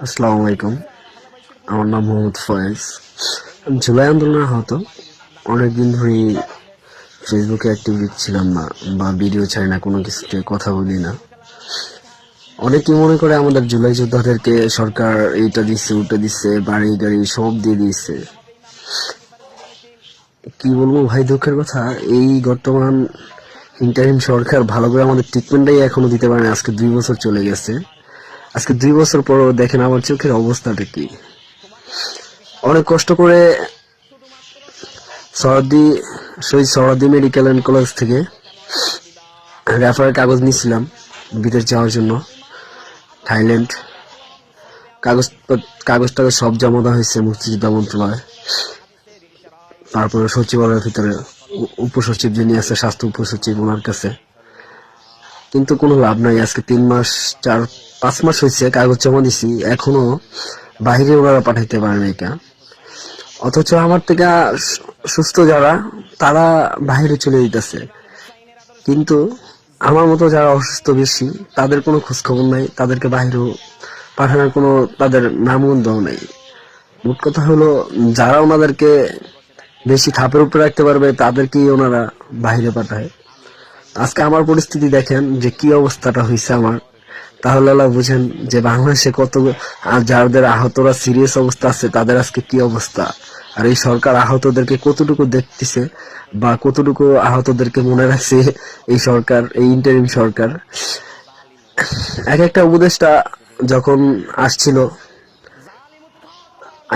আসসালামু আলাইকুম। আমার নাম মোহাম্মদ ফয়েজ। জুলাই আন্দোলনে আহত। অনেকদিন ধরেই ফেসবুকে অ্যাক্টিভ ছিলাম না বা ভিডিও ছাড়ি না, কোনো কিছুতে কথা বলি না। অনেকেই মনে করে আমাদের জুলাই যোদ্ধাদেরকে সরকার এইটা দিচ্ছে ওটা দিচ্ছে বাড়ি, গাড়ি সব দিয়ে দিচ্ছে কি বলব ভাই, দুঃখের কথা, এই বর্তমান ইন্টারিম সরকার ভালো করে আমাদের ট্রিটমেন্টটাই এখনও দিতে পারে না আজকে দুই বছর চলে গেছে। আজকে দুই বছর পরও দেখেন আমার চোখের অবস্থাটা কি। অনেক কষ্ট করে সরদি শহীদ সরদি মেডিকেল অ্যান্ড কলেজ থেকে রেফারের কাগজ নিয়েছিলাম বিদেশ যাওয়ার জন্য, থাইল্যান্ড। কাগজ কাগজ টাগজ সব জমা দেওয়া হয়েছে মুক্তিযোদ্ধা মন্ত্রণালয়। তারপরে সচিবালয়ের ভিতরে উপসচিব যিনি আছে, স্বাস্থ্য উপসচিব ওনার কাছে। কিন্তু কোনো লাভ নাই। আজকে তিন মাস, চার, পাঁচ মাস হয়েছে, কাগজ জমা দিছি। এখনও বাইরে ওনারা পাঠাইতে পারেন এটা অথচ আমার থেকে সুস্থ যারা, তারা বাইরে চলে যেতেছে কিন্তু আমার মতো যারা অসুস্থ বেশি, তাদের কোনো খোঁজ খবর নাই, তাদেরকে বাইরেও পাঠানোর কোনো তাদের নামগন্ধও নাই। মোট কথা হলো, যারা ওনাদেরকে বেশি থাপের উপরে রাখতে পারবে, তাদেরকেই ওনারা বাইরে পাঠায়। আজকে আমার পরিস্থিতি দেখেন যে কি অবস্থাটা হয়েছে আমার। তাহলে বুঝেন যে বাংলাদেশে কত যাদের আহতরা সিরিয়াস অবস্থা আছে, তাদের আজকে কি অবস্থা? আর এই সরকার আহতদেরকে কতটুকু দেখতেছে বা কতটুকু আহতদেরকে মনে রাখছে এই সরকার, এই ইন্টারিম সরকার? এক একটা উপদেশটা যখন আসছিল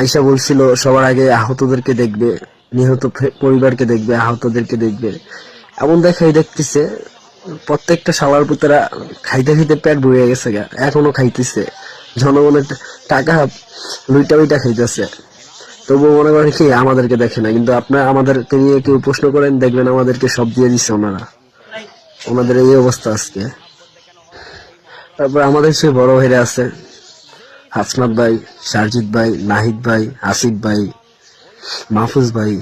আইসা বলছিল, সবার আগে আহতদেরকে দেখবে, নিহত পরিবারকে দেখবে, আহতদেরকে দেখবে। এমন দেখাই দেখতেছে, প্রত্যেকটা সালার পুতরা খাইতে খাইতে পেট ভরে গেছে গা, এখনও খাইতেছে। জনগণের টাকা লুইটা লুইটা খাইতেছে। তবুও মনে করেন কি, আমাদেরকে দেখে না, কিন্তু আপনার আমাদেরকে নিয়ে কেউ প্রশ্ন করেন, দেখবেন আমাদেরকে সব দিয়ে দিচ্ছে ওনারা। ওনাদের এই অবস্থা আজকে। তারপর আমাদের সে বড় ভাইরা আছে, হাসনাত ভাই, সারজিৎ ভাই, নাহিদ ভাই, আসিফ ভাই, মাহফুজ ভাই।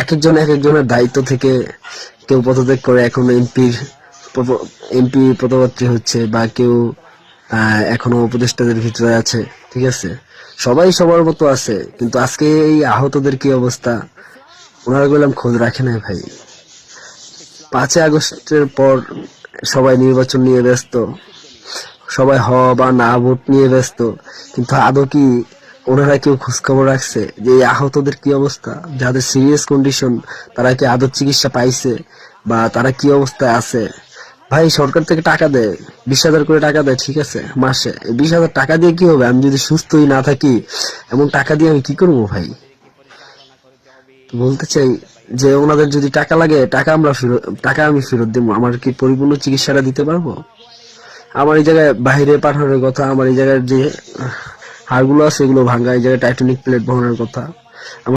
এক একজন এক একজনের দায়িত্ব থেকে কেউ পদত্যাগ করে এখন এমপির এমপি পদযাত্রী হচ্ছে বা কেউ এখনও উপদেষ্টাদের ভিতরে আছে, ঠিক আছে? সবাই সবার মতো আছে, কিন্তু আজকে এই আহতদের কি অবস্থা? ওনারা বললাম, খোঁজ রাখে না ভাই। পাঁচই আগস্টের পর সবাই নির্বাচন নিয়ে ব্যস্ত, সবাই হ বা না ভোট নিয়ে ব্যস্ত, কিন্তু আদৌ কি ওনারা কেউ খোঁজখবর রাখছে যে এই আহতদের কি অবস্থা? যাদের সিরিয়াস কন্ডিশন তারা কি আদর চিকিৎসা পাইছে বা তারা কি অবস্থায় আছে? ভাই, সরকার থেকে টাকা দেয় বিশ হাজার করে টাকা দেয় ঠিক আছে, মাসে। বিশ হাজার টাকা দিয়ে কি হবে? আমি যদি সুস্থই না থাকি, এমন টাকা দিয়ে আমি কি করব ভাই? বলতে চাই যে ওনাদের যদি টাকা লাগে, টাকা আমরা ফেরত, টাকা আমি ফেরত দেবো। আমার কি পরিপূর্ণ চিকিৎসাটা দিতে পারব? আমার এই জায়গায় বাইরে পাঠানোর কথা, আমার এই জায়গায় যে হাড়গুলো আছে এগুলো ভাঙ্গা এই জায়গায় টাইটানিক প্লেট বহনের কথা।